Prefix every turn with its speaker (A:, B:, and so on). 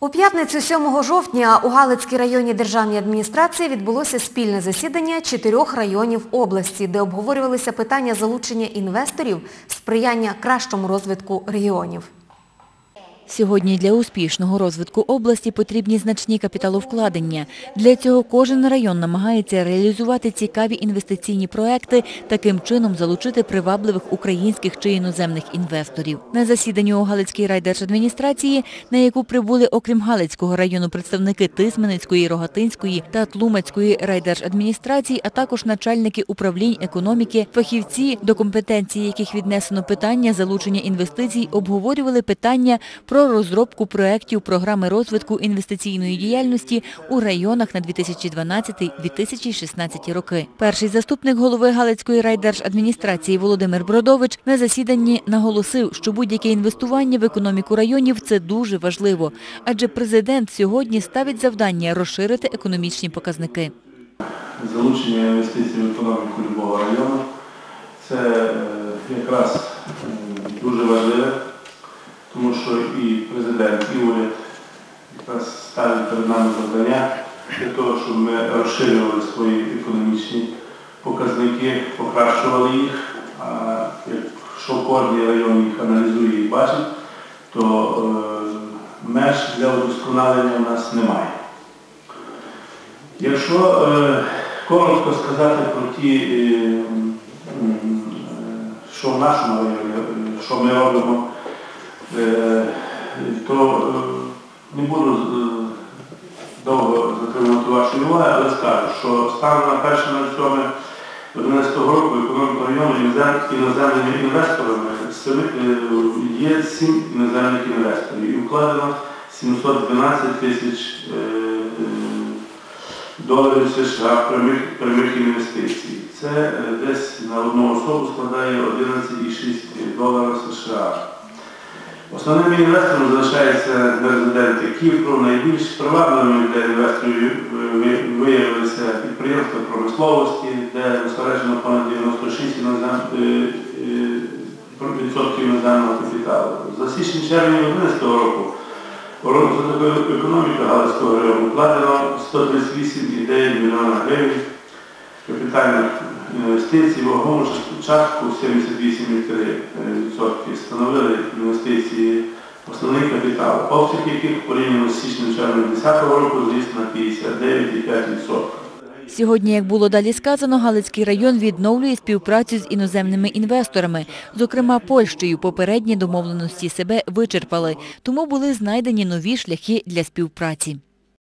A: У п'ятницю 7 жовтня у Галицькій районній державній адміністрації відбулося спільне засідання чотирьох районів області, де обговорювалися питання залучення інвесторів, сприяння кращому розвитку регіонів.
B: Сьогодні для успішного розвитку області потрібні значні капіталовкладення. Для цього кожен район намагається реалізувати цікаві інвестиційні проекти, таким чином залучити привабливих українських чи іноземних інвесторів. На засіданні у Галицькій райдержадміністрації, на яку прибули окрім Галицького району представники Тисменецької, Рогатинської та Тлумацької райдержадміністрацій, а також начальники управлінь економіки, фахівці, до компетенції яких віднесено питання залучення інвестицій, обговорювали питання про розробку проєктів програми розвитку інвестиційної діяльності у районах на 2012-2016 роки. Перший заступник голови Галицької райдержадміністрації Володимир Бродович на засіданні наголосив, що будь-яке інвестування в економіку районів – це дуже важливо, адже президент сьогодні ставить завдання розширити економічні показники.
C: залучення інвестицій в економіку любого району. Це е, якраз дуже важливе, тому що і президент, і уряд якраз ставлять перед нами завдання для того, щоб ми розширювали свої економічні показники, покращували їх. А якщо кожен район їх аналізує і бачить, то е, меж для удосконалення у нас немає. Якщо е, коротко сказати про ті, е, що в нашому районі, що ми робимо, то е, не буду е, довго затримувати вашої уваги, але скажу, що станом на 1.07.11 року економіка району іноземними інвесторами е, є сім іноземних інвесторів і вкладено 712 тисяч доларів США прямих, прямих інвестицій. Це десь на одну особу складає 11,6 доларів США. Основними інвесторами залишаються резиденти Кіпру. Найбільш привабливими для інвесторів виявилися підприємства промисловості, де зосереджено понад 96 інозем, е, е, іноземного капіталу. За січень-червень 2011 року у розвиток економіки Галицького району вкладено 138,9 мільйона гривень капітальних інвестицій, вагому частку 78,3% становили інвестиції в основний капітал, обсяг яких порівняно з січнем-червнем 2010 року зріс на 59,5%.
B: Сьогодні, як було далі сказано, Галицький район відновлює співпрацю з іноземними інвесторами. Зокрема, Польщею попередні домовленості себе вичерпали, тому були знайдені нові шляхи для співпраці.